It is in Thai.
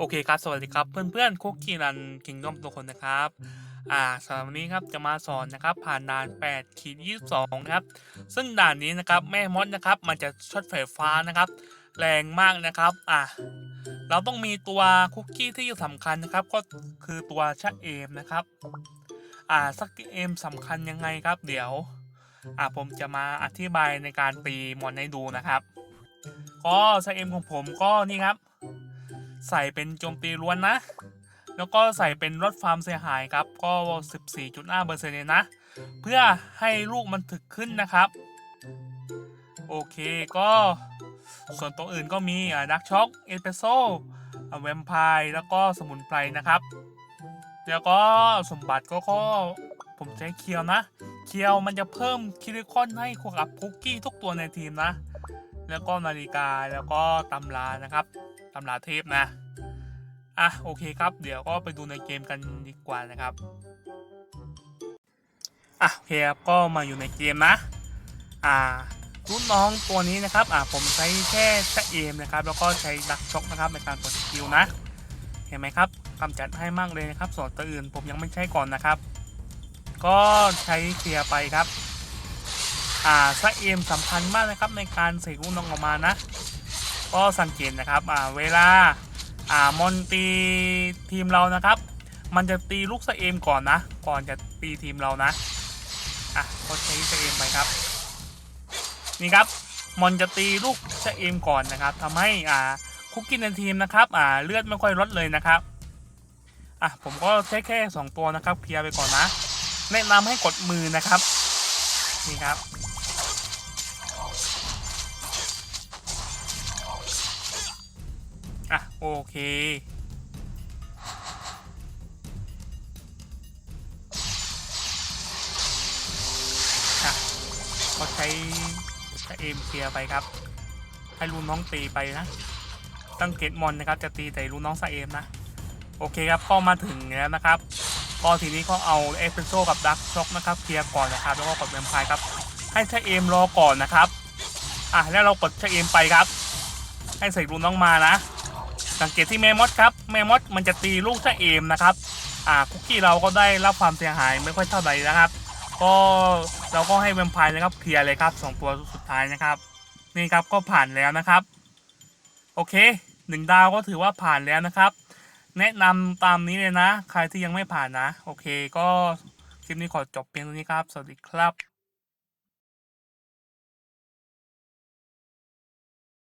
โอเคครับ สวัสดีครับเพื่อนๆคุกกี้รันคิงด้อมทุกคนนะครับ อ่าสำหรับวันนี้ครับจะมาสอนนะครับ ผ่านด่าน8ขีด22นะครับ ซึ่งด่านนี้นะครับแม่มดนะครับ มันจะช็อตไฟฟ้านะครับ แรงมากนะครับ อ่าเราต้องมีตัวคุกกี้ที่สำคัญนะครับ ก็คือตัวชะเอมนะครับ อ่าสักเอมสำคัญยังไงครับ เดี๋ยว อ่าผมจะมาอธิบายในการตีมอนให้ดูนะครับ ก็ชะเอมของผมก็นี่ครับ ใส่เป็นโจมตีล้วนนะ แล้วก็ใส่เป็นลดความเสียหายครับ ก็ 14.5เปอร์เซ็นต์เลยนะ เพื่อให้ลูกมันถึกขึ้นนะครับ โอเคก็ส่วนตัวอื่นก็มีอ่าดักช็อกเอสเปรสโซ่แวมไพร์แล้วก็สมุนไพรนะครับ แล้วก็สมบัติก็ก็ผมใช้เคียวนะ เคียวมันจะเพิ่มคิริคอนให้กับคุกกี้ทุกตัวในทีมนะ แล้วก็นาฬิกาแล้วก็ตำรานะครับ ตำราเทพนะ อะ โอเคครับ เดี๋ยวก็ไปดูในเกมกันดีกว่านะครับ อะ โอเคครับ ก็มาอยู่ในเกมนะ อ่ารุ่นน้องตัวนี้นะครับ อ่าผมใช้แค่ชะเอมนะครับ แล้วก็ใช้ดักช็อกนะครับในการกดสกิลนะ เห็นไหมครับกำจัดให้มากเลยนะครับ ส่วนตัวอื่นผมยังไม่ใช้ก่อนนะครับ ก็ใช้เคลียร์ไปครับ อ่าชะเอมสำคัญมากนะครับในการเสกลูกน้องออกมานะ ก็สังเกตนะครับเวลาอ่ามอนตีทีมเรานะครับ มันจะตีลูกสเอมก่อนนะ ก่อนจะตีทีมเรานะอะก็ใช้สเอมไปครับ นี่ครับมอนจะตีลูกสเอมก่อนนะครับทำให้อ่าคุกกี้ในทีมนะครับอ่าเลือดไม่ค่อยลดเลยนะครับอะผมก็ใช้แค่ 2 ตัวนะครับเคลียร์ไปก่อนนะ แนะนำให้กดมือนะครับ นี่ครับ อะ โอเค อะก็ใช้ใช้เอมเคลียร์ไปครับ ให้ลูน้องตีไปนะ ตั้งเกตมอนนะครับ จะตีแต่ลูน้องสเอมนะ โอเคครับ ก็มาถึงแล้วนะครับก็ทีนี้ก็เอาเอสเปรสโซ่กับดักช็อกนะครับเคลียร์ก่อนนะครับ แล้วก็กดแวมไพร์ครับ ให้ชะเอมรอก่อนนะครับ อะแล้วเรากดชเอมไปครับ ให้ใส่ลูน้องมานะ สังเกตที่แมมมดครับแมมมดมันจะตีลูกชะเอมนะครับอ่าคุกกี้เราก็ได้รับความเสียหายไม่ค่อยเท่าไหร่นะครับ ก็เราก็ให้แวมไพร์นะครับเคลียร์เลยครับสองตัวสุดท้ายนะครับ นี่ครับก็ผ่านแล้วนะครับ โอเคหนึ่งดาวก็ถือว่าผ่านแล้วนะครับ แนะนำตามนี้เลยนะ ใครที่ยังไม่ผ่านนะ โอเค ก็คลิปนี้ขอจบเพียงเท่านี้ครับ สวัสดีครับ